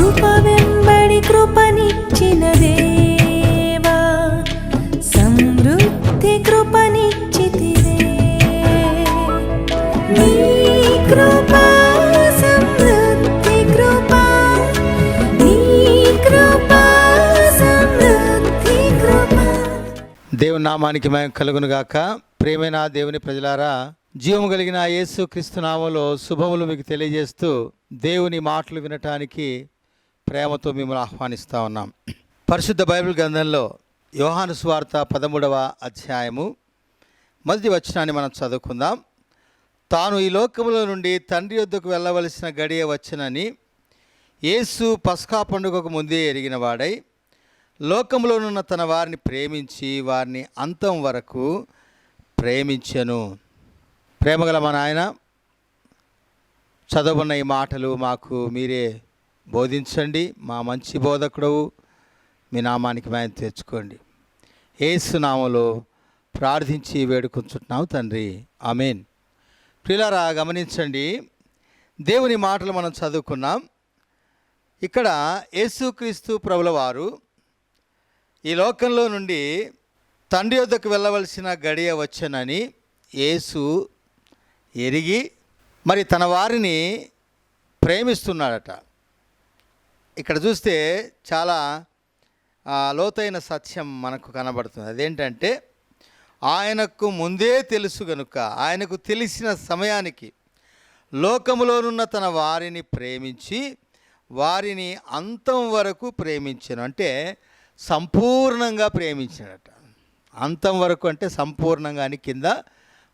కృప వెంబడి కృపనిచ్చిన దేవా సమృద్ధి కృపనిచ్చితివే. నీ కృప సమృద్ధి కృప నీ కృప సమృద్ధి కృప. దేవుని నామానికి మేము కలుగును గాక. ప్రేమైన దేవుని ప్రజలారా జీవము కలిగిన యేసు క్రీస్తు నామంలో శుభములు మీకు తెలియజేస్తూ దేవుని మాటలు వినటానికి ప్రేమతో మిమ్మల్ని ఆహ్వానిస్తూ ఉన్నాం. పరిశుద్ధ బైబిల్ గ్రంథంలో యోహాను స్వార్త పదమూడవ అధ్యాయము మొదటి వచనాన్ని మనం చదువుకుందాం. తాను ఈ లోకములో నుండి తండ్రి యొద్దకు వెళ్ళవలసిన గడియ వచ్చనని యేసు పస్కా పండుగకు ముందే ఎరిగిన వాడై లోకంలోనున్న తన వారిని ప్రేమించి వారిని అంతం వరకు ప్రేమించెను. ప్రేమగల మా నాయన చదవన్న ఈ మాటలు మాకు మీరే బోధించండి. మా మంచి బోధకుడవు. మీ నామానికి మేము తెచ్చుకోండి. ఏసునామలో ప్రార్థించి వేడుకుంటున్నాం తండ్రి. ఆమెన్. ప్రిలారా గమనించండి. దేవుని మాటలు మనం చదువుకున్నాం. ఇక్కడ యేసుక్రీస్తు ప్రభుల వారు ఈ లోకంలో నుండి తండ్రి వద్దకు వెళ్ళవలసిన గడియ వచ్చనని యేసు ఎరిగి మరి తన వారిని ప్రేమిస్తున్నాడట. ఇక్కడ చూస్తే చాలా లోతైన సత్యం మనకు కనబడుతుంది. అదేంటంటే ఆయనకు ముందే తెలుసు గనుక ఆయనకు తెలిసిన సమయానికి లోకములోనున్న తన వారిని ప్రేమించి వారిని అంతం వరకు ప్రేమించను. అంటే సంపూర్ణంగా ప్రేమించినట. అంతం వరకు అంటే సంపూర్ణంగా అని కింద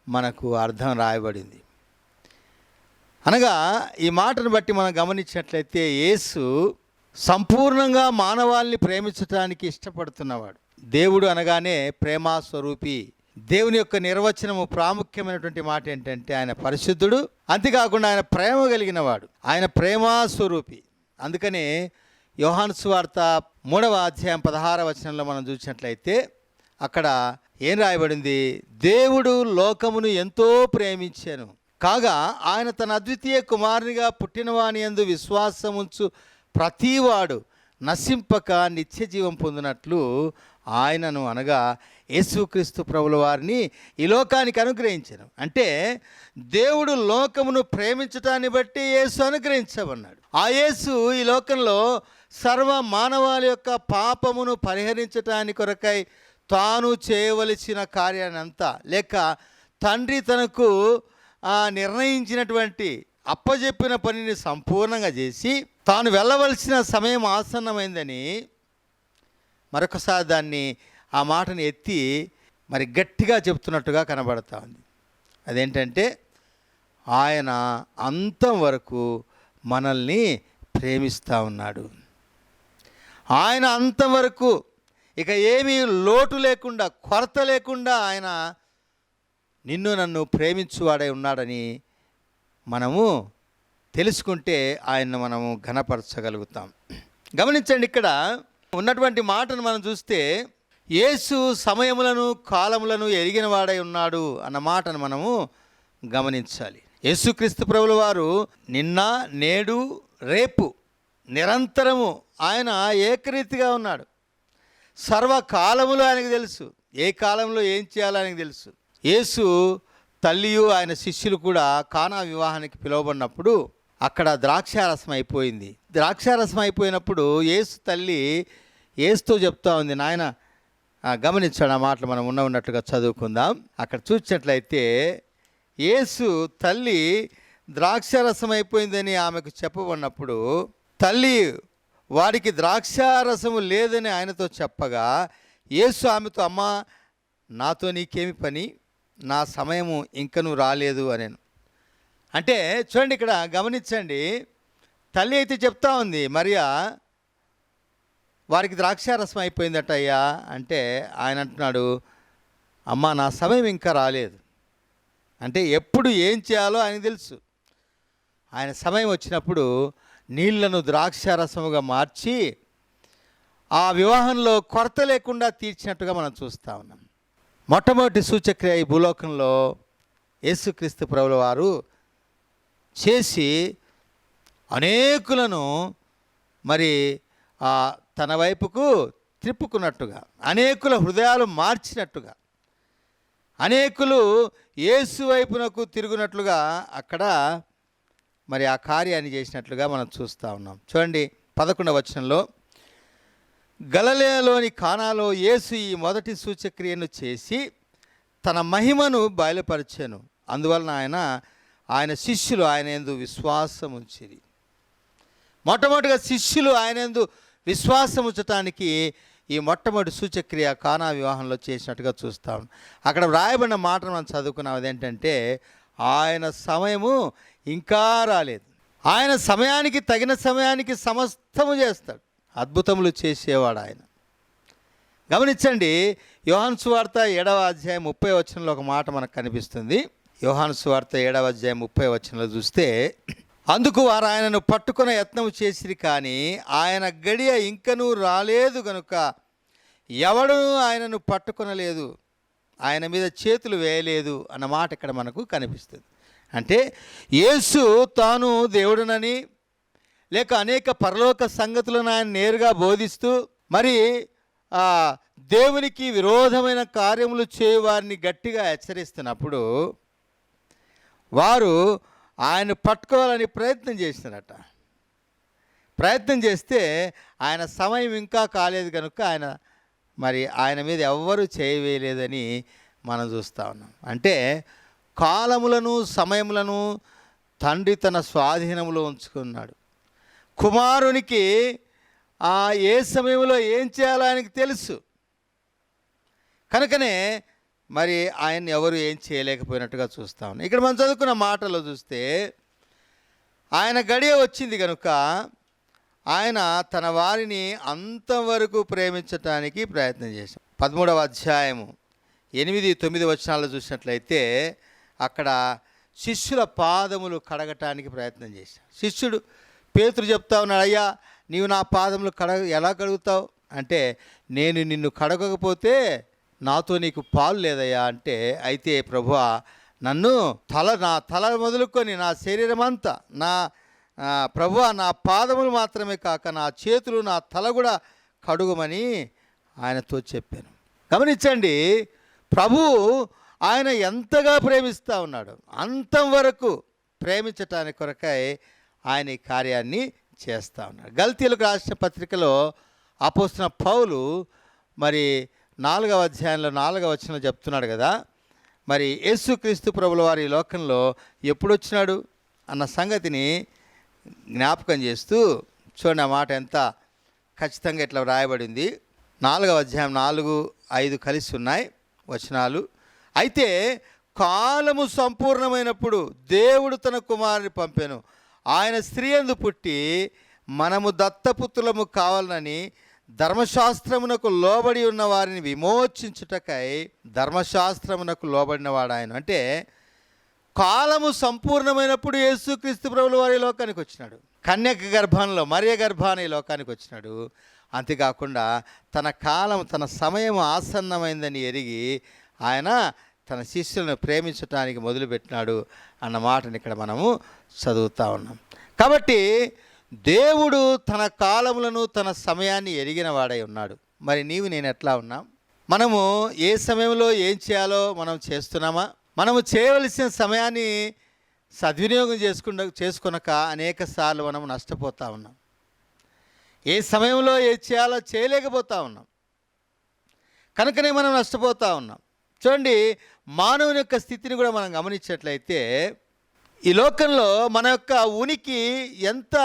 మనకు అర్థం రాయబడింది. అనగా ఈ మాటను బట్టి మనం గమనించినట్లయితే యేసు సంపూర్ణంగా మానవాల్ని ప్రేమించటానికి ఇష్టపడుతున్నవాడు. దేవుడు అనగానే ప్రేమా స్వరూపి. దేవుని యొక్క నిర్వచనము ప్రాముఖ్యమైనటువంటి మాట ఏంటంటే ఆయన పరిశుద్ధుడు అంతేకాకుండా ఆయన ప్రేమ కలిగిన వాడు ఆయన ప్రేమా స్వరూపి. అందుకనే యోహాను సువార్త మూడవ అధ్యాయం పదహార వచనంలో మనం చూసినట్లయితే అక్కడ ఏం రాయబడింది? దేవుడు లోకమును ఎంతో ప్రేమించాను. కాగా ఆయన తన అద్వితీయ కుమారునిగా పుట్టినవాని యందు విశ్వాసముంచు ప్రతివాడు నశింపక నిత్య జీవం పొందినట్లు ఆయనను అనగా యేసుక్రీస్తు ప్రభుల వారిని ఈ లోకానికి అనుగ్రహించను. అంటే దేవుడు లోకమును ప్రేమించటాన్ని బట్టి యేసు అనుగ్రహించమన్నాడు ఆ యేసు ఈ లోకంలో సర్వ మానవాళి యొక్క పాపమును పరిహరించటానికి కొరకై తాను చేయవలసిన కార్యాన్ని అంతా లేక తండ్రి తనకు నిర్ణయించినటువంటి అప్పజెప్పిన పనిని సంపూర్ణంగా చేసి తాను వెళ్ళవలసిన సమయం ఆసన్నమైందని మరొకసారి దాన్ని ఆ మాటను ఎత్తి మరి గట్టిగా చెప్తున్నట్టుగా కనబడతా ఉంది. అదేంటంటే ఆయన అంతం వరకు మనల్ని ప్రేమిస్తూ ఉన్నాడు. ఆయన అంతం వరకు ఇక ఏమీ లోటు లేకుండా కొరత లేకుండా ఆయన నిన్ను నన్ను ప్రేమించువాడై ఉన్నాడని మనము తెలుసుకుంటే ఆయన్ను మనము ఘనపరచగలుగుతాం. గమనించండి ఇక్కడ ఉన్నటువంటి మాటను మనం చూస్తే యేసు సమయములను కాలములను ఎరిగిన వాడై ఉన్నాడు అన్న మాటను మనము గమనించాలి. యేసుక్రీస్తు ప్రభుల వారు నిన్న నేడు రేపు నిరంతరము ఆయన ఏకరీతిగా ఉన్నాడు. సర్వకాలములు ఆయనకు తెలుసు. ఏ కాలంలో ఏం చేయాలో ఆయనకు తెలుసు. యేసు తల్లియు ఆయన శిష్యులు కూడా కానా వివాహానికి పిలువబడినప్పుడు అక్కడ ద్రాక్షారసం అయిపోయింది. ద్రాక్షారసం అయిపోయినప్పుడు ఏసు తల్లి ఏసుతో చెప్తా ఉంది నాయన గమనించాడు ఆ మాటలు మనం ఉన్న ఉన్నట్టుగా చదువుకుందాం. అక్కడ చూసినట్లయితే ఏసు తల్లి ద్రాక్షారసం అయిపోయిందని ఆమెకు చెప్పబడినప్పుడు తల్లి వాడికి ద్రాక్షారసము లేదని ఆయనతో చెప్పగా యేసు ఆమెతో అమ్మ నాతో నీకేమి పని? నా సమయము ఇంకను రాలేదు అనేను. అంటే చూడండి ఇక్కడ గమనించండి. తల్లి అయితే చెప్తా ఉంది మరియా వారికి ద్రాక్షారసం అయిపోయిందట అయ్యా. అంటే ఆయన అంటున్నాడు అమ్మ నా సమయం ఇంకా రాలేదు. అంటే ఎప్పుడు ఏం చేయాలో ఆయన తెలుసు. ఆయన సమయం వచ్చినప్పుడు నీళ్ళను ద్రాక్షారసముగా మార్చి ఆ వివాహంలో కొరత లేకుండా తీర్చినట్టుగా మనం చూస్తూ ఉన్నాం. మొట్టమొదటి సూచక్రియ ఈ భూలోకంలో యేసుక్రీస్తు ప్రభుల వారు చేసి అనేకులను మరి ఆ, తన వైపుకు త్రిప్పుకున్నట్టుగా అనేకుల హృదయాలు మార్చినట్టుగా అనేకులు యేసు వైపునకు తిరుగునట్లుగా అక్కడ మరి ఆ కార్యాన్ని చేసినట్లుగా మనం చూస్తూ ఉన్నాం. చూడండి పదకొండవ వచనంలో గలలేలోని కానాలో యేసు ఈ మొదటి సూచక్రియను చేసి తన మహిమను బయలుపరిచాను. అందువలన ఆయన ఆయన శిష్యులు ఆయన ఎందు విశ్వాసం ఉంచిరి. మొట్టమొదటిగా శిష్యులు ఆయన ఎందు విశ్వాసం ఉంచటానికి ఈ మొట్టమొదటి సూచక్రియ కానా వివాహంలో చేసినట్టుగా చూస్తాం. అక్కడ వ్రాయబడిన మాట మనం చదువుకున్నాం. అదేంటంటే ఆయన సమయము ఇంకా రాలేదు. ఆయన సమయానికి తగిన సమయానికి సమస్తము చేస్తాడు. అద్భుతములు చేసేవాడు ఆయన. గమనించండి యోహాను సువార్త ఏడవ అధ్యాయం ముప్పై వచనంలో ఒక మాట మనకు కనిపిస్తుంది. యోహాను సువార్త ఏడవ అధ్యాయం ముప్పై వచనంలో చూస్తే అందుకు వారు ఆయనను పట్టుకున్న యత్నం చేసిరి కానీ ఆయన గడియ ఇంకనూ రాలేదు గనుక ఎవడు ఆయనను పట్టుకునలేదు ఆయన మీద చేతులు వేయలేదు అన్న మాట ఇక్కడ మనకు కనిపిస్తుంది. అంటే యేసు తాను దేవుడునని లేక అనేక పరలోక సంగతులను ఆయన నేరుగా బోధిస్తూ మరి ఆ, దేవునికి విరోధమైన కార్యములు చేయవారిని గట్టిగా హెచ్చరిస్తున్నప్పుడు వారు ఆయన పట్టుకోవాలని ప్రయత్నం చేసినారట. ప్రయత్నం చేస్తే ఆయన సమయం ఇంకా కాలేదు కనుక ఆయన మరి ఆయన మీద ఎవ్వరూ చేయవేయలేదని మనం చూస్తూ ఉన్నాం. అంటే కాలములను సమయములను తండ్రి తన స్వాధీనంలో ఉంచుకున్నాడు. కుమారునికి ఆ ఏ సమయంలో ఏం చేయాలో ఆయనకి తెలుసు. కనుకనే మరి ఆయన ఎవరు ఏం చేయలేకపోయినట్టుగా చూస్తా ఉన్నాం. ఇక్కడ మనం చదువుకున్న మాటలో చూస్తే ఆయన గడియ వచ్చింది కనుక ఆయన తన వారిని అంతవరకు ప్రేమించటానికి ప్రయత్నం చేశాం. పదమూడవ అధ్యాయము ఎనిమిది తొమ్మిది వచనాలు చూసినట్లయితే అక్కడ శిష్యుల పాదములు కడగటానికి ప్రయత్నం చేశాడు శిష్యుడు పేతురు చెప్తా ఉన్నాడు అయ్యా నీవు నా పాదములు కడగ ఎలా కడుగుతావు? అంటే నేను నిన్ను కడగకపోతే నాతో నీకు పాలు లేదయ్యా. అంటే అయితే ప్రభువా నన్ను తల నా తల మొదలుకొని నా శరీరం అంతా నా ప్రభువ నా పాదములు మాత్రమే కాక నా చేతులు నా తల కూడా కడుగమని ఆయనతో చెప్పాను. గమనించండి ప్రభు ఆయన ఎంతగా ప్రేమిస్తూ ఉన్నాడు. అంతం వరకు ప్రేమించటానికి కొరకై ఆయన ఈ కార్యాన్ని చేస్తూ ఉన్నారు గల్తీలకు రాసిన పత్రికలో అపోస్తున్న పౌలు మరి నాలుగవ అధ్యాయంలో నాలుగవ వచనంలో చెప్తున్నాడు కదా మరి యేసుక్రీస్తు ప్రభుల వారి లోకంలో ఎప్పుడు వచ్చినాడు అన్న సంగతిని జ్ఞాపకం చేస్తూ చూడండి ఆ మాట ఎంత ఖచ్చితంగా ఇట్లా వ్రాయబడింది. నాలుగవ అధ్యాయం నాలుగు ఐదు కలిసి ఉన్నాయి వచనాలు. అయితే కాలము సంపూర్ణమైనప్పుడు దేవుడు తన కుమారుని పంపాను. ఆయన స్త్రీ అందు పుట్టి మనము దత్తపుత్రులము కావాలని ధర్మశాస్త్రమునకు లోబడి ఉన్న వారిని విమోచించుటకై ధర్మశాస్త్రమునకు లోబడిన వాడు ఆయన. అంటే కాలము సంపూర్ణమైనప్పుడు యేసుక్రీస్తు ప్రభుల వారి లోకానికి వచ్చినాడు. కన్యక గర్భంలో మరియ గర్భాన్ని లోకానికి వచ్చినాడు. అంతేకాకుండా తన కాలం తన సమయం ఆసన్నమైందని ఎరిగి ఆయన తన శిష్యులను ప్రేమించటానికి మొదలుపెట్టినాడు అన్న మాటను ఇక్కడ మనము చదువుతూ ఉన్నాం. కాబట్టి దేవుడు తన కాలములను తన సమయాన్ని ఎరిగిన వాడై ఉన్నాడు. మరి నీవు నేను ఎట్లా ఉన్నాం? మనము ఏ సమయంలో ఏం చేయాలో మనం చేస్తున్నామా? మనము చేయవలసిన సమయాన్ని సద్వినియోగం చేసుకున్న చేసుకునక అనేక సార్లు మనం నష్టపోతూ ఉన్నాం. ఏ సమయంలో ఏం చేయాలో చేయలేకపోతూ ఉన్నాం. కనుకనే మనం నష్టపోతూ ఉన్నాం. చూడండి మానవుని యొక్క స్థితిని కూడా మనం గమనించినట్లయితే ఈ లోకంలో మన యొక్క ఉనికి ఎంత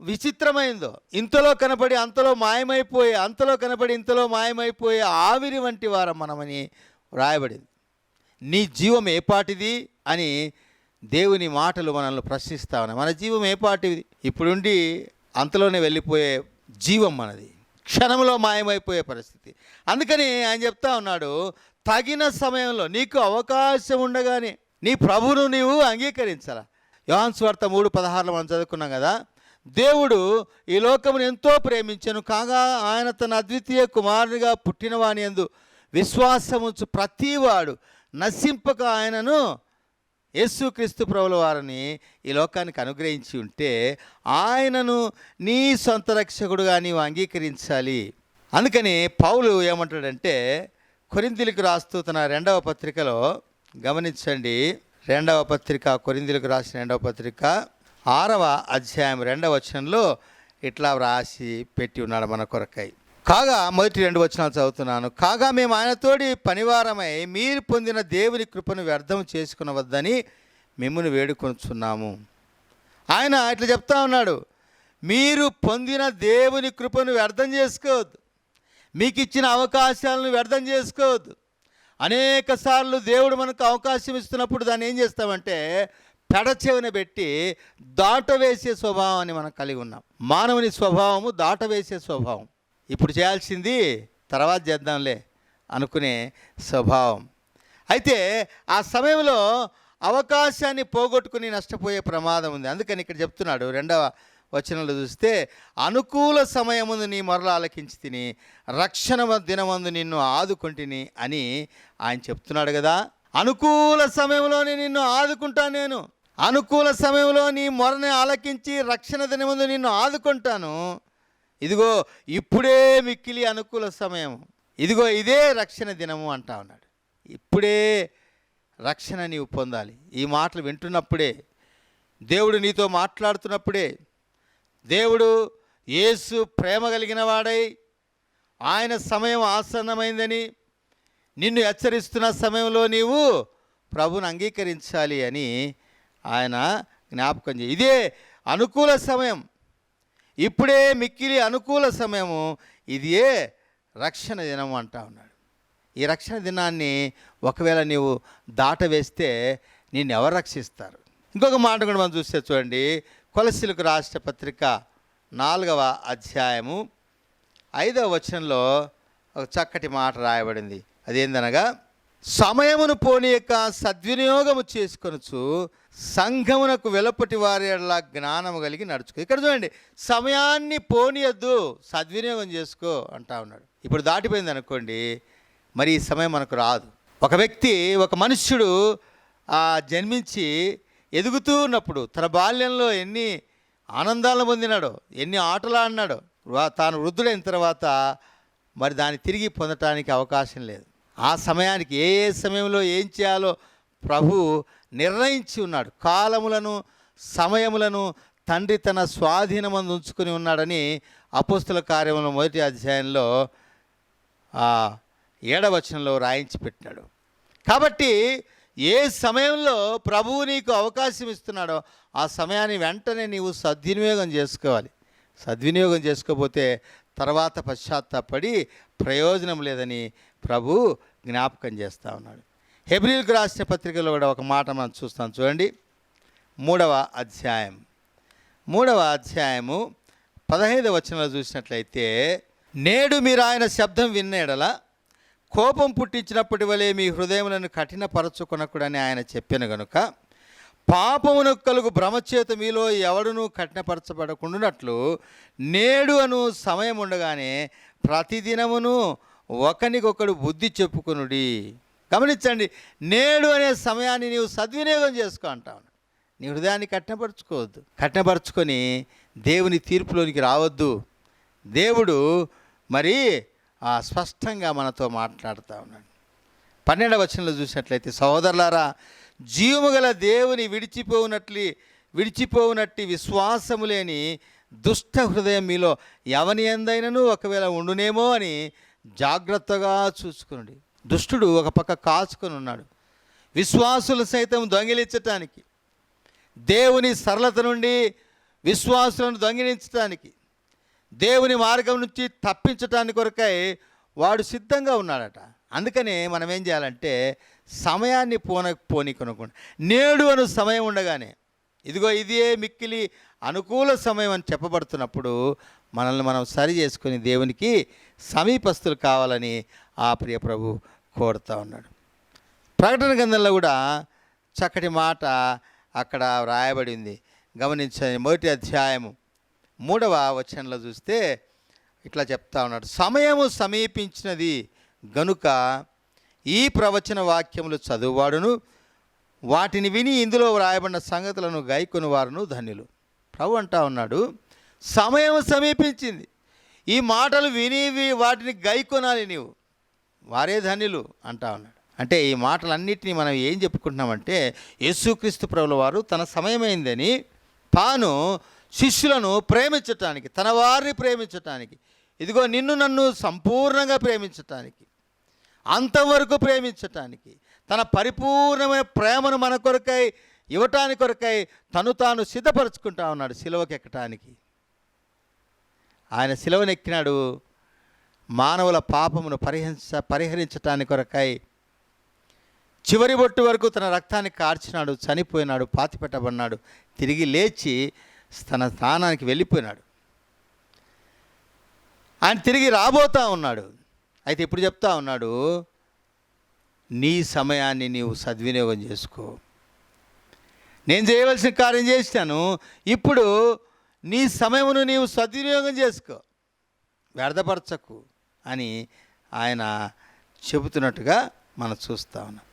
విచిత్రమైందో ఇంతలో కనపడి అంతలో మాయమైపోయి అంతలో కనపడి ఇంతలో మాయమైపోయే ఆవిరి వంటి వారం మనమని వ్రాయబడింది. నీ జీవం ఏపాటిది అని దేవుని మాటలు మనల్ని ప్రశ్నిస్తా ఉన్నాయి. మన జీవం ఏపాటిది ఇప్పుడుండి అంతలోనే వెళ్ళిపోయే జీవం మనది. క్షణంలో మాయమైపోయే పరిస్థితి. అందుకని ఆయన చెప్తా ఉన్నాడు తగిన సమయంలో నీకు అవకాశం ఉండగానే నీ ప్రభును నీవు అంగీకరించాల? యోహాన్ స్వార్థ మూడు పదహారులో మనం చదువుకున్నాం కదా? దేవుడు ఈ లోకమును ఎంతో ప్రేమించను కాగా ఆయన తన అద్వితీయ కుమారునిగా పుట్టినవాని ఎందు విశ్వాసముంచు ప్రతివాడు నశింపక ఆయనను యేసుక్రీస్తు ప్రభుల వారిని ఈ లోకానికి అనుగ్రహించి ఉంటే ఆయనను నీ సొంత రక్షకుడుగా నీవు అంగీకరించాలి. అందుకని పౌలు ఏమంటాడంటే కొరిందిలకు రాస్తూ తన రెండవ పత్రికలో గమనించండి. రెండవ పత్రిక కొరిందిలకు రాసిన రెండవ పత్రిక ఆరవ అధ్యాయం రెండవ వచనంలో ఇట్లా వ్రాసి పెట్టి ఉన్నాడు మన కొరకై. కాగా మొదటి రెండు వచనాలు చదువుతున్నాను. కాగా మేము ఆయనతోటి పనివారమై మీరు పొందిన దేవుని కృపను వ్యర్థం చేసుకునవద్దని మిమ్మల్ని వేడుకొంచున్నాము ఆయన ఇట్లా చెప్తా ఉన్నాడు. మీరు పొందిన దేవుని కృపను వ్యర్థం చేసుకోవద్దు. మీకు ఇచ్చిన అవకాశాలను వ్యర్థం చేసుకోవద్దు. అనేక సార్లు దేవుడు మనకు అవకాశం ఇస్తున్నప్పుడు దాన్ని ఏం చేస్తామంటే పెడచెవిన పెట్టి దాటవేసే స్వభావాన్ని మనం కలిగి ఉన్నాం. మానవుని స్వభావము దాటవేసే స్వభావం. ఇప్పుడు చేయాల్సింది తర్వాత చేద్దాంలే అనుకునే స్వభావం. అయితే ఆ సమయంలో అవకాశాన్ని పోగొట్టుకుని నష్టపోయే ప్రమాదం ఉంది. అందుకని ఇక్కడ చెప్తున్నాడు రెండవ వచనంలో చూస్తే అనుకూల సమయముందు నీ మరల ఆలకించి తిని రక్షణ దినమందు నిన్ను ఆదుకుంటుని అని ఆయన చెప్తున్నాడు కదా. అనుకూల సమయంలోనే నిన్ను ఆదుకుంటాను నేను. అనుకూల సమయంలో నీ మొరని ఆలకించి రక్షణ దినమందు నిన్ను ఆదుకుంటాను. ఇదిగో ఇప్పుడే మిక్కిలి అనుకూల సమయం ఇదిగో ఇదే రక్షణ దినము అంటా ఉన్నాడు. ఇప్పుడే రక్షణ నీవు పొందాలి. ఈ మాటలు వింటున్నప్పుడే దేవుడు నీతో మాట్లాడుతున్నప్పుడే దేవుడు యేసు ప్రేమ కలిగిన వాడై ఆయన సమయం ఆసన్నమైందని నిన్ను హెచ్చరిస్తున్న సమయంలో నీవు ప్రభుని అంగీకరించాలి అని ఆయన జ్ఞాపకం చేయి. ఇదే అనుకూల సమయం. ఇప్పుడే మిక్కిలి అనుకూల సమయము. ఇదే రక్షణ దినం అంటా ఉన్నాడు. ఈ రక్షణ దినాన్ని ఒకవేళ నీవు దాటవేస్తే నిన్ను ఎవరు రక్షిస్తారు? ఇంకొక మాట కూడా మనం చూస్తే చూడండి. కొలసిలకు రాష్ట్ర పత్రిక నాలుగవ అధ్యాయము ఐదవ వచనంలో ఒక చక్కటి మాట రాయబడింది. అదేందనగా సమయమును పోనీయక సద్వినియోగము చేసుకొనచ్చు సంఘమునకు వెలపటి వారి ఎడల జ్ఞానము కలిగి నడుచుకో. ఇక్కడ చూడండి సమయాన్ని పోనీయద్దు సద్వినియోగం చేసుకో అంటా ఉన్నాడు. ఇప్పుడు దాటిపోయింది అనుకోండి మరి ఈ సమయం మనకు రాదు. ఒక వ్యక్తి ఒక మనుష్యుడు ఆ, జన్మించి ఎదుగుతూ ఉన్నప్పుడు తన బాల్యంలో ఎన్ని ఆనందాలను పొందినాడో ఎన్ని ఆటలు ఆడినాడో తాను వృద్ధుడైన తర్వాత మరి దాన్ని తిరిగి పొందటానికి అవకాశం లేదు. ఆ సమయానికి ఏ ఏ సమయంలో ఏం చేయాలో ప్రభు నిర్ణయించి ఉన్నాడు. కాలములను సమయములను తండ్రి తన స్వాధీనమందు ఉంచుకుని ఉన్నాడని అపోస్తుల కార్యముల మొదటి అధ్యాయంలో ఏడవచనంలో రాయించి పెట్టినాడు కాబట్టి ఏ సమయంలో ప్రభువు నీకు అవకాశం ఇస్తున్నాడో ఆ సమయాన్ని వెంటనే నీవు సద్వినియోగం చేసుకోవాలి. సద్వినియోగం చేసుకోకపోతే తర్వాత పశ్చాత్తాపడి ప్రయోజనం లేదని ప్రభు జ్ఞాపకం చేస్తూ ఉన్నాడు. హెబ్రిల్కు రాసిన పత్రికలో కూడా ఒక మాట మనం చూస్తాం. చూడండి. మూడవ అధ్యాయం. మూడవ అధ్యాయము పదహైదు వచనంలో చూసినట్లయితే నేడు మీరు ఆయన శబ్దం విన్నేడలా కోపం పుట్టించినప్పటి వలె మీ హృదయములను కఠినపరచుకొనకుడని ఆయన చెప్పిన గనుక పాపమును కలుగు భ్రమచేత మీలో ఎవడునూ కఠినపరచబడకుండానట్లు నేడు అను సమయం ఉండగానే ప్రతిదినమును ఒకనికొకడు బుద్ధి చెప్పుకునుడి. గమనించండి నేడు అనే సమయాన్ని నీవు సద్వినియోగం చేసుకో అంటావు నీ హృదయాన్ని కఠినపరచుకోవద్దు. కఠినపరచుకొని దేవుని తీర్పులోనికి రావద్దు. దేవుడు మరి స్పష్టంగా మనతో మాట్లాడుతూ ఉన్నాడు. పన్నెండవ వచనంలో చూసినట్లయితే సహోదరులారా జీవము గల దేవుని విడిచిపోవునట్లు విడిచిపోవునట్టి విశ్వాసము లేని దుష్ట హృదయం మీలో ఎవని ఎందైనను ఒకవేళ ఉండునేమో అని జాగ్రత్తగా చూసుకునండి. దుష్టుడు ఒక పక్క కాచుకొని ఉన్నాడు. విశ్వాసులు సైతం దొంగిలించటానికి దేవుని సరళత నుండి విశ్వాసులను దొంగిలించటానికి దేవుని మార్గం నుంచి తప్పించటానికి కొరకై వాడు సిద్ధంగా ఉన్నాడట. అందుకనే మనం ఏం చేయాలంటే సమయాన్ని పోన పోని నేడు అను సమయం ఉండగానే ఇదిగో ఇదే మిక్కిలి అనుకూల సమయం అని చెప్పబడుతున్నప్పుడు మనల్ని మనం సరి చేసుకుని దేవునికి సమీపస్తులు కావాలని ఆ ప్రియ ప్రభు కోరుతా ఉన్నాడు. ప్రకటన గ్రంథంలో కూడా చక్కటి మాట అక్కడ వ్రాయబడింది గమనించండి మొదటి అధ్యాయము మూడవ వచనంలో చూస్తే ఇట్లా చెప్తా ఉన్నాడు. సమయము సమీపించినది గనుక ఈ ప్రవచన వాక్యములు చదువువాడును. వాటిని విని ఇందులో వ్రాయబడిన సంగతులను గాయకుని వారును ధన్యులు. ప్రభు అంటా ఉన్నాడు సమయం సమీపించింది. ఈ మాటలు విని వాటిని గైకొనాలి నీవు. వారే ధన్యులు అంటా ఉన్నాడు. అంటే ఈ మాటలన్నిటినీ మనం ఏం చెప్పుకుంటున్నామంటే యేసుక్రీస్తు ప్రభుల వారు తన సమయమైందని తాను శిష్యులను ప్రేమించటానికి తన వారిని ప్రేమించటానికి ఇదిగో నిన్ను నన్ను సంపూర్ణంగా ప్రేమించటానికి అంతవరకు ప్రేమించటానికి తన పరిపూర్ణమైన ప్రేమను మన కొరకై ఇవ్వటాని కొరకై తను తాను సిద్ధపరచుకుంటా ఉన్నాడు సిలువకి ఎక్కటానికి. ఆయన సిలువనెక్కినాడు మానవుల పాపమును పరిహరించ పరిహరించటానికి కొరకై చివరి బొట్టు వరకు తన రక్తాన్ని కార్చినాడు చనిపోయినాడు పాతిపెట్టబడినాడు తిరిగి లేచి తన స్థానానికి వెళ్ళిపోయినాడు. ఆయన తిరిగి రాబోతా ఉన్నాడు. అయితే ఇప్పుడు చెప్తా ఉన్నాడు నీ సమయాన్ని నీవు సద్వినియోగం చేసుకో. నేను చేయవలసిన కార్యం చేశాను. ఇప్పుడు నీ సమయమును నీవు సద్వినియోగం చేసుకో. వ్యర్థపరచకు అని ఆయన చెబుతున్నట్టుగా మనం చూస్తా ఉన్నాం.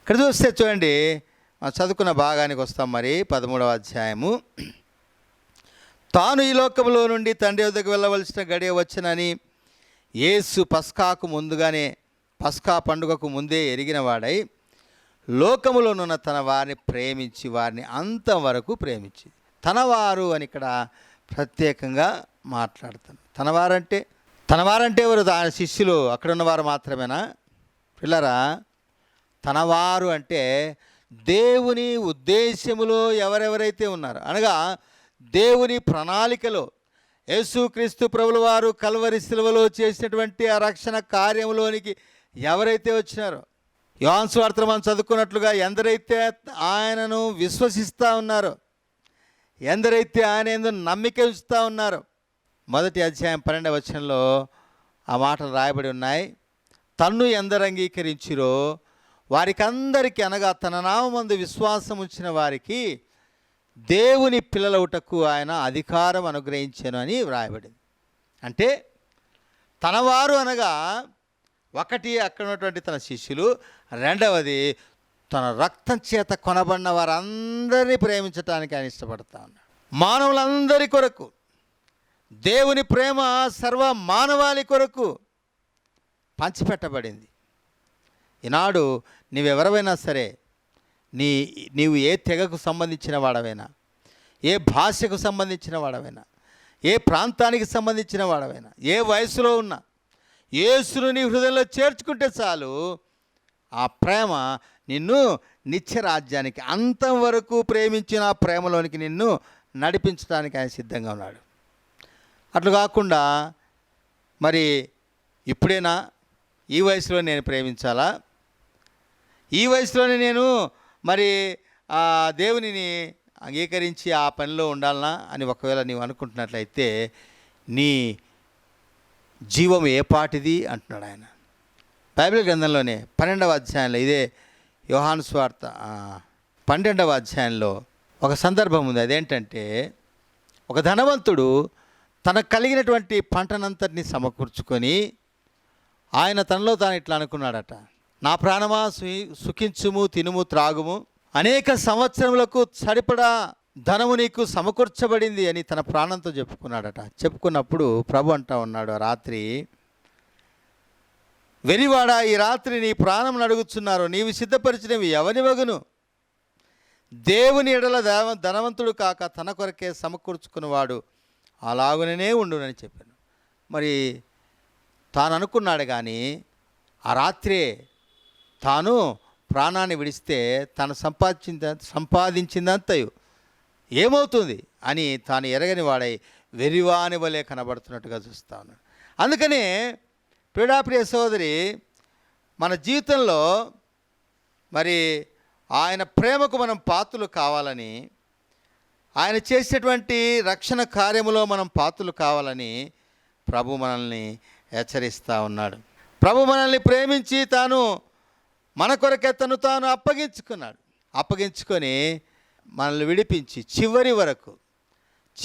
ఇక్కడ చూస్తే చూడండి చదువుకున్న భాగానికి వస్తాం మరి పదమూడవ అధ్యాయము. తాను ఈ లోకంలో నుండి తండ్రి వద్దకు వెళ్ళవలసిన గడియ వచ్చనని యేసు పస్కాకు ముందుగానే పస్కా పండుగకు ముందే ఎరిగిన వాడై లోకములోనున్న తన వారిని ప్రేమించి వారిని అంతం వరకు ప్రేమించి తనవారు అని ఇక్కడ ప్రత్యేకంగా మాట్లాడుతాను తనవారంటే తనవారంటే ఎవరు? దాని శిష్యులు అక్కడ ఉన్నవారు మాత్రమేనా? పిల్లరా తనవారు అంటే దేవుని ఉద్దేశములో ఎవరెవరైతే ఉన్నారు అనగా దేవుని ప్రణాళికలో యేసుక్రీస్తు ప్రభుల వారు కల్వరి శిలువలో చేసినటువంటి ఆ రక్షణ కార్యంలోనికి ఎవరైతే వచ్చినారో యోహాన్ మనం చదువుకున్నట్లుగా ఎందరైతే ఆయనను విశ్వసిస్తూ ఉన్నారో ఎందరైతే ఆయన ఎందు నమ్మిక ఉంచుతూ ఉన్నారో మొదటి అధ్యాయం పన్నెండవ వచనంలో ఆ మాటలు రాయబడి ఉన్నాయి. తన్ను ఎందరు అంగీకరించిరో వారికందరికీ అనగా తన నామందు విశ్వాసం ఉంచిన వారికి దేవుని పిల్లలవుటకు ఆయన అధికారం అనుగ్రహించాను అని వ్రాయబడింది. అంటే తనవారు అనగా ఒకటి అక్కడ ఉన్నటువంటి తన శిష్యులు రెండవది తన రక్తం చేత కొనబడిన వారందరినీ ప్రేమించడానికి ఆయన ఇష్టపడతా ఉన్నాడు. మానవులందరి కొరకు దేవుని ప్రేమ సర్వ మానవాళి కొరకు పంచిపెట్టబడింది. ఈనాడు నీవెవరవైనా సరే నీ నీవు ఏ తెగకు సంబంధించిన వాడవైనా ఏ భాషకు సంబంధించిన వాడవైనా ఏ ప్రాంతానికి సంబంధించిన వాడవైనా ఏ వయసులో ఉన్నా యేసును నీ హృదయంలో చేర్చుకుంటే చాలు ఆ ప్రేమ నిన్ను నిత్యరాజ్యానికి అంతం వరకు ప్రేమించిన ఆ ప్రేమలోనికి నిన్ను నడిపించడానికి ఆయన సిద్ధంగా ఉన్నాడు. అట్లు కాకుండా మరి ఇప్పుడేనా? ఈ వయసులో నేను ప్రేమించాలా? ఈ వయసులోనే నేను మరి ఆ దేవునిని అంగీకరించి ఆ పనిలో ఉండాలనా అని ఒకవేళ నీవు అనుకుంటున్నట్లయితే నీ జీవం ఏ పాటిది అంటున్నాడు ఆయన. బైబిల్ గ్రంథంలోనే పన్నెండవ అధ్యాయంలో ఇదే యోహాను స్వార్థ పన్నెండవ అధ్యాయంలో ఒక సందర్భం ఉంది. అదేంటంటే ఒక ధనవంతుడు తనకు కలిగినటువంటి పంటనంతటిని సమకూర్చుకొని ఆయన తనలో తాను ఇట్లా అనుకున్నాడట. నా ప్రాణమా సు- సుఖించుము తినుము త్రాగుము. అనేక సంవత్సరములకు సరిపడా ధనము నీకు సమకూర్చబడింది అని తన ప్రాణంతో చెప్పుకున్నాడట. చెప్పుకున్నప్పుడు ప్రభు అంటా ఉన్నాడు ఆ రాత్రి వెరివాడా ఈ రాత్రి నీ ప్రాణం అడుగుచున్నారు. నీవు సిద్ధపరిచినవి ఎవని వగును? దేవుని ఎడల దేవ ధనవంతుడు కాక తన కొరకే సమకూర్చుకున్నవాడు అలాగుననే ఉండునని చెప్పాను. మరి తాను అనుకున్నాడు కానీ ఆ రాత్రే తాను ప్రాణాన్ని విడిస్తే తను సంపాదించింద సంపాదించిందంతయు. ఏమవుతుంది? అని తాను ఎరగని వాడై వెరివాని వలె కనబడుతున్నట్టుగా చూస్తా ఉన్నాడు. అందుకనే ప్రియ సోదరి మన జీవితంలో మరి ఆయన ప్రేమకు మనం పాత్రలు కావాలని ఆయన చేసేటువంటి రక్షణ కార్యములో మనం పాత్రలు కావాలని ప్రభు మనల్ని హెచ్చరిస్తూ ఉన్నాడు. ప్రభు మనల్ని ప్రేమించి తాను మన కొరకే తను తాను అప్పగించుకున్నాడు. అప్పగించుకొని మనల్ని విడిపించి చివరి వరకు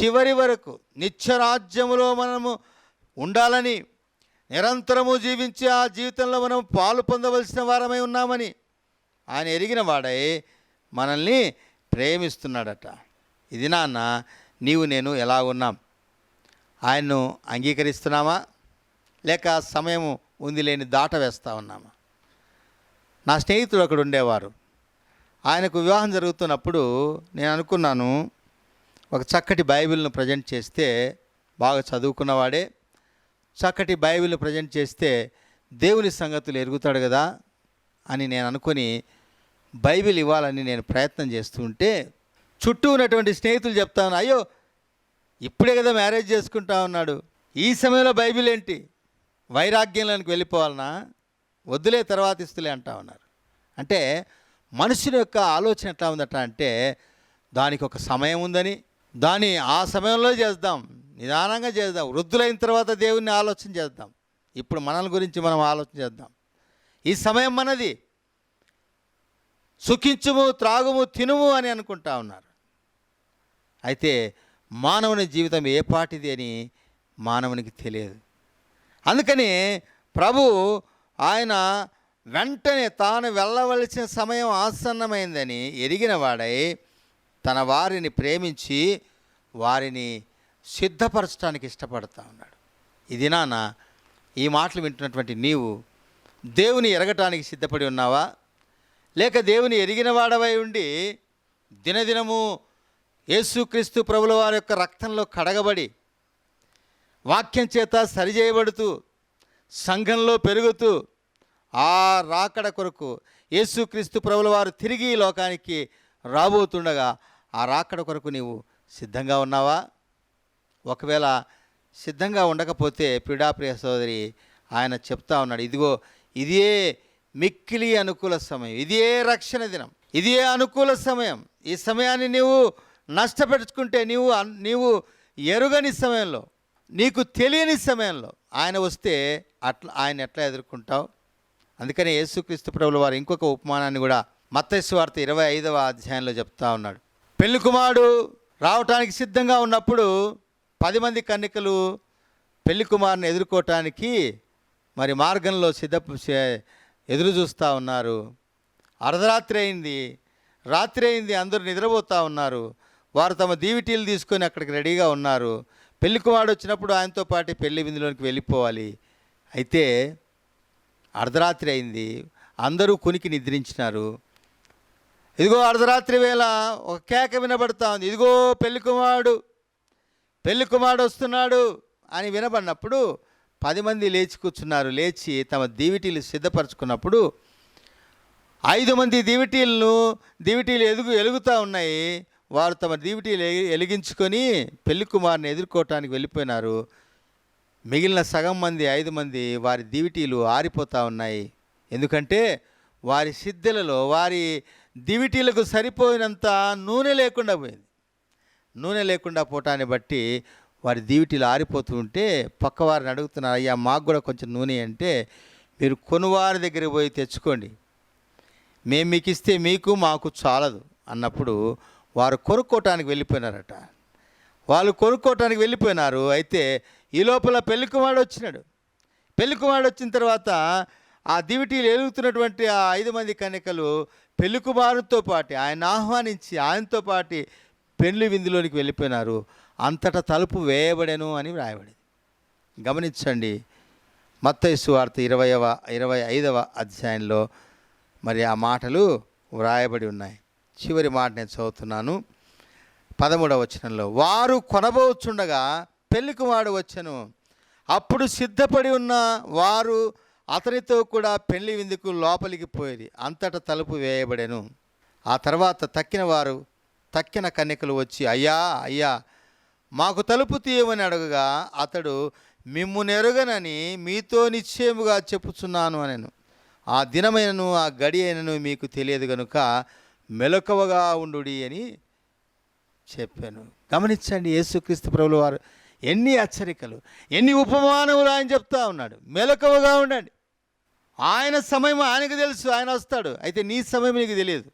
చివరి వరకు నిత్యరాజ్యములో మనము ఉండాలని నిరంతరము జీవించి ఆ జీవితంలో మనం పాలు పొందవలసిన వారమై ఉన్నామని ఆయన ఎరిగిన వాడై మనల్ని ప్రేమిస్తున్నాడట. ఇది నాన్న నీవు నేను ఎలా ఉన్నాం? ఆయన్ను అంగీకరిస్తున్నామా లేక సమయం ఉంది లేని దాట వేస్తూ ఉన్నామా? నా స్నేహితుడు అక్కడ ఉండేవారు. ఆయనకు వివాహం జరుగుతున్నప్పుడు నేను అనుకున్నాను ఒక చక్కటి బైబిల్ను ప్రజెంట్ చేస్తే బాగా చదువుకున్నవాడే చక్కటి బైబిల్ను ప్రజెంట్ చేస్తే దేవుని సంగతులు ఎరుగుతాడు కదా అని నేను అనుకొని బైబిల్ ఇవ్వాలని నేను ప్రయత్నం చేస్తుంటే చుట్టూ ఉన్నటువంటి స్నేహితులు చెప్తాను అయ్యో ఇప్పుడే కదా మ్యారేజ్ చేసుకుంటా ఉన్నాడు ఈ సమయంలో బైబిల్ ఏంటి? వైరాగ్యంలోనికి వెళ్ళిపోవాలనా? వద్దులే తర్వాత ఇస్తులే అంటా ఉన్నారు. అంటే మనుషుని యొక్క ఆలోచన ఎట్లా ఉందట అంటే దానికి ఒక సమయం ఉందని దాన్ని ఆ సమయంలో చేద్దాం నిదానంగా చేద్దాం వృద్ధులైన తర్వాత దేవుణ్ణి ఆలోచన చేద్దాం. ఇప్పుడు మనల గురించి మనం ఆలోచన చేద్దాం. ఈ సమయం మనది. సుఖించుము త్రాగుము తినుము అని అనుకుంటా ఉన్నారు. అయితే మానవుని జీవితం ఏ పాటిది అని మానవునికి తెలియదు. అందుకని ప్రభు ఆయన వెంటనే తాను వెళ్ళవలసిన సమయం ఆసన్నమైందని ఎరిగిన వాడై తన వారిని ప్రేమించి వారిని సిద్ధపరచడానికి ఇష్టపడతా ఉన్నాడు. ఇది నాన్న ఈ మాటలు వింటున్నటువంటి నీవు దేవుని ఎరగటానికి సిద్ధపడి ఉన్నావా? లేక దేవుని ఎరిగిన వాడవై ఉండి దినదినము యేసుక్రీస్తు ప్రభుల వారి యొక్క రక్తంలో కడగబడి వాక్యం చేత సరిచేయబడుతూ సంఘంలో పెరుగుతూ ఆ రాకడ కొరకు యేసుక్రీస్తు ప్రభుల వారు తిరిగి ఈ లోకానికి రాబోతుండగా ఆ రాకడ కొరకు నీవు సిద్ధంగా ఉన్నావా? ఒకవేళ సిద్ధంగా ఉండకపోతే పీడాప్రియ సోదరి ఆయన చెప్తా ఉన్నాడు ఇదిగో ఇదే మిక్కిలి అనుకూల సమయం ఇదే రక్షణ దినం ఇదే అనుకూల సమయం. ఈ సమయాన్ని నీవు నష్టపెట్టుకుంటే నీవు నీవు ఎరుగని సమయంలో నీకు తెలియని సమయంలో ఆయన వస్తే అట్లా ఆయన ఎట్లా ఎదుర్కొంటావు? అందుకని యేసుక్రీస్తు ప్రభుల వారు ఇంకొక ఉపమానాన్ని కూడా మత్స్సు వార్త ఇరవై ఐదవ అధ్యాయంలో చెప్తా ఉన్నాడు. పెళ్ళి కుమారుడు రావటానికి సిద్ధంగా ఉన్నప్పుడు పది మంది కన్నికలు పెళ్ళి కుమారుని ఎదుర్కోవటానికి మరి మార్గంలో సిద్ధ చే- ఎదురు చూస్తూ ఉన్నారు. అర్ధరాత్రి అయింది. రాత్రి అయింది. అందరూ నిద్రపోతూ ఉన్నారు. వారు తమ దీవిటీలు తీసుకొని అక్కడికి రెడీగా ఉన్నారు. పెళ్ళికువాడు వచ్చినప్పుడు ఆయనతో పాటు పెళ్ళి విందులోనికి వెళ్ళిపోవాలి. అయితే అర్ధరాత్రి అయింది. అందరూ కొనికి నిద్రించినారు. ఇదిగో అర్ధరాత్రి వేళ ఒక కేక వినబడతా ఉంది. ఇదిగో పెళ్ళి కుమారుడు పెళ్ళి కుమారుడు వస్తున్నాడు అని వినబడినప్పుడు పది మంది లేచి కూర్చున్నారు. లేచి తమ దీవిటీలు సిద్ధపరచుకున్నప్పుడు ఐదు మంది దీవిటీలను దీవిటీలు ఎదుగు ఎలుగుతూ ఉన్నాయి. వారు తమ దీవిటీలు ఎలిగించుకొని వెలిగించుకొని పెళ్ళి కుమారుని ఎదుర్కోవటానికి వెళ్ళిపోయినారు. మిగిలిన సగం మంది ఐదు మంది వారి దివిటీలు ఆరిపోతూ ఉన్నాయి. ఎందుకంటే వారి సిద్ధులలో వారి దివిటీలకు సరిపోయినంత నూనె లేకుండా పోయింది. నూనె లేకుండా పోవటాన్ని బట్టి వారి దీవిటీలు ఆరిపోతూ ఉంటే పక్కవారిని అడుగుతున్నారు అయ్యా మాకు కూడా కొంచెం నూనె అంటే మీరు కొనువారి దగ్గర పోయి తెచ్చుకోండి. మేము మీకు ఇస్తే మీకు మాకు చాలదు అన్నప్పుడు వారు కొనుక్కోటానికి వెళ్ళిపోయినారట. వాళ్ళు కొనుక్కోటానికి వెళ్ళిపోయినారు. అయితే ఈ లోపల పెళ్ళి కుమారుడు వచ్చినాడు. పెళ్ళి కుమారుడు వచ్చిన తర్వాత ఆ దివిటీలు ఎలుగుతున్నటువంటి ఆ ఐదు మంది కన్యకలు పెళ్ళి కుమారుడితో పాటు ఆయన ఆహ్వానించి ఆయనతో పాటు పెళ్ళి విందులోనికి వెళ్ళిపోయినారు. అంతటా తలుపు వేయబడెను అని వ్రాయబడింది. గమనించండి. మత్తయి వార్త ఇరవైవ ఇరవై ఐదవ అధ్యాయంలో మరి ఆ మాటలు వ్రాయబడి ఉన్నాయి. చివరి మాట నేను చదువుతున్నాను. పదమూడవ వచనంలో వారు కొనబోచుండగా పెళ్ళి కుమారుడు వచ్చను. అప్పుడు సిద్ధపడి ఉన్న వారు అతనితో కూడా పెళ్ళి విందుకు లోపలికి పోయేది అంతటా తలుపు వేయబడెను. ఆ తర్వాత తక్కిన వారు తక్కిన కన్యకలు వచ్చి అయ్యా అయ్యా మాకు తలుపు తీయమని అడగగా అతడు మిమ్ము నెరుగనని మీతో నిశ్చయముగా చెప్పుచున్నాను అనెను. ఆ దినమైనను ఆ గడి అయినను మీకు తెలియదు గనుక మెలకువగా ఉండుడి అని చెప్పాను. గమనించండి యేసుక్రీస్తు ప్రభుల వారు ఎన్ని హెచ్చరికలు ఎన్ని ఉపమానములు ఆయన చెప్తా ఉన్నాడు. మెలకువగా ఉండండి. ఆయన సమయం ఆయనకు తెలుసు ఆయన వస్తాడు. అయితే నీ సమయం నీకు తెలియదు.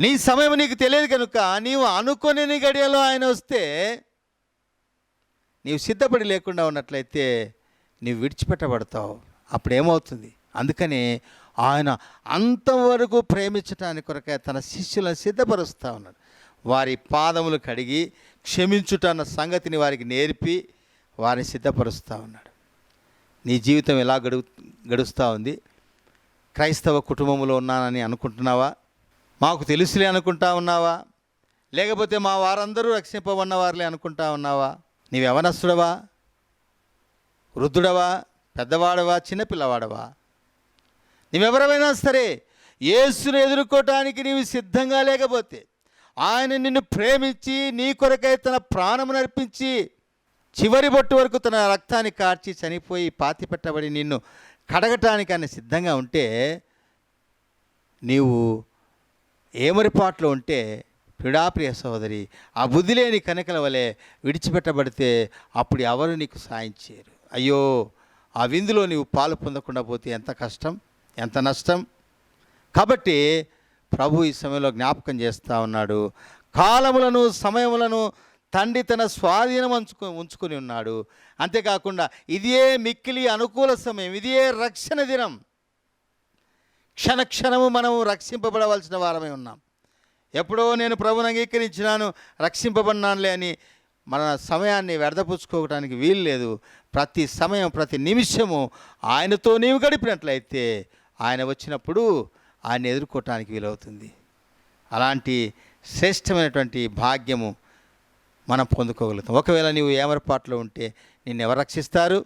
నీ సమయం నీకు తెలియదు కనుక నీవు అనుకునే గడియలో ఆయన వస్తే నీవు సిద్ధపడి లేకుండా ఉన్నట్లయితే నీవు విడిచిపెట్టబడతావు. అప్పుడు ఏమవుతుంది అందుకని ఆయన అంతవరకు ప్రేమించటానికి కొరకే తన శిష్యులను సిద్ధపరుస్తూ ఉన్నాడు. వారి పాదములు కడిగి క్షమించుట అన్న సంగతిని వారికి నేర్పి వారిని సిద్ధపరుస్తూ ఉన్నాడు. నీ జీవితం ఎలా గడు గడుస్తూ ఉంది? క్రైస్తవ కుటుంబంలో ఉన్నానని అనుకుంటున్నావా? మాకు తెలుసులే అనుకుంటా ఉన్నావా? లేకపోతే మా వారందరూ రక్షింపబడిన వారిలే అనుకుంటా ఉన్నావా? నీవెవనస్తుడవా వృద్ధుడవా? పెద్దవాడవా? చిన్నపిల్లవాడవా? నీవెవరమైనా సరే యేసును ఎదుర్కోవటానికి నీవు సిద్ధంగా లేకపోతే ఆయన నిన్ను ప్రేమించి నీ కొరకై తన ప్రాణము నర్పించి చివరి బొట్టు వరకు తన రక్తాన్ని కార్చి చనిపోయి పాతి పెట్టబడి నిన్ను కడగటానికి ఆయన సిద్ధంగా ఉంటే నీవు ఏమరిపాట్లో ఉంటే పిడాప్రియ సోదరి ఆ బుద్ధి లేని కనకల వలె విడిచిపెట్టబడితే అప్పుడు ఎవరు నీకు సాయం చేయరు. అయ్యో ఆ విందులో నీవు పాలు పొందకుండా పోతే ఎంత కష్టం? ఎంత నష్టం? కాబట్టి ప్రభు ఈ సమయంలో జ్ఞాపకం చేస్తూ ఉన్నాడు. కాలములను సమయములను తండ్రి తన స్వాధీనం ఉంచుకు ఉంచుకుని ఉన్నాడు. అంతేకాకుండా ఇదే మిక్కిలి అనుకూల సమయం ఇదే రక్షణ దినం. క్షణక్షణము మనము రక్షింపబడవలసిన వారమే ఉన్నాం. ఎప్పుడో నేను ప్రభుని అంగీకరించినాను రక్షింపబడినానులే అని మన సమయాన్ని వ్యర్థపుచ్చుకోవడానికి వీలు లేదు. ప్రతి సమయం ప్రతి నిమిషము ఆయనతో నీవు గడిపినట్లయితే ఆయన వచ్చినప్పుడు ఆయన ఎదుర్కోవటానికి వీలవుతుంది. అలాంటి శ్రేష్టమైనటువంటి భాగ్యము మనం పొందుకోగలుగుతాం. ఒకవేళ నీవు ఏమరపాట్లో ఉంటే నిన్ను ఎవరు రక్షిస్తారు?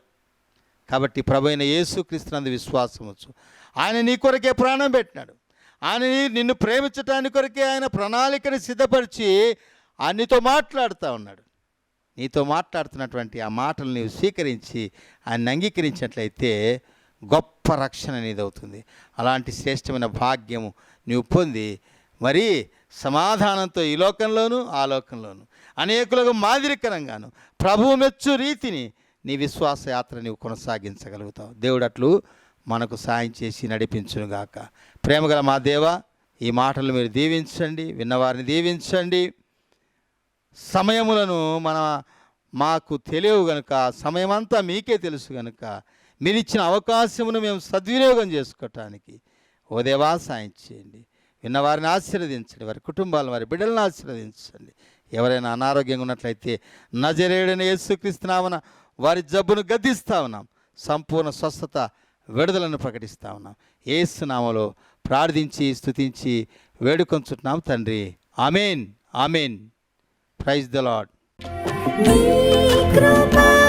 కాబట్టి ప్రభు అయిన యేసుక్రీస్తునందు విశ్వాసం వచ్చు ఆయన నీ కొరకే ప్రాణం పెట్టినాడు. ఆయన నిన్ను ప్రేమించటాని కొరకే ఆయన ప్రణాళికని సిద్ధపరిచి ఆయనతో మాట్లాడుతూ ఉన్నాడు. నీతో మాట్లాడుతున్నటువంటి ఆ మాటలు నీవు స్వీకరించి ఆయన అంగీకరించినట్లయితే గొప్ప రక్షణ అనేది అవుతుంది. అలాంటి శ్రేష్టమైన భాగ్యము నీవు పొంది మరి సమాధానంతో ఈ లోకంలోనూ ఆ లోకంలోనూ అనేకులకు మాదిరికరంగాను ప్రభువు మెచ్చు రీతిని నీ విశ్వాస యాత్ర నీవు కొనసాగించగలుగుతావు. దేవుడు అట్లు మనకు సాయం చేసి నడిపించునుగాక. ప్రేమగల మా దేవ ఈ మాటలు మీరు దీవించండి విన్నవారిని దీవించండి. సమయములను మన మాకు తెలియవు గనుక సమయమంతా మీకే తెలుసు గనుక మీరు ఇచ్చిన అవకాశమును మేము సద్వినియోగం చేసుకోవటానికి ఓ దేవా సాయం చేయండి. విన్నవారిని ఆశీర్వదించండి. వారి కుటుంబాలను వారి బిడ్డలను ఆశీర్వదించండి. ఎవరైనా అనారోగ్యంగా ఉన్నట్లయితే నజరేడని యేసుక్రీస్తునామన వారి జబ్బును గద్దిస్తా ఉన్నాం. సంపూర్ణ స్వస్థత విడుదలను ప్రకటిస్తా ఉన్నాం. ఏసునామలో ప్రార్థించి స్తుతించి వేడుకొంచుతున్నాం తండ్రి. Amen. Amen. Praise the Lord కృపా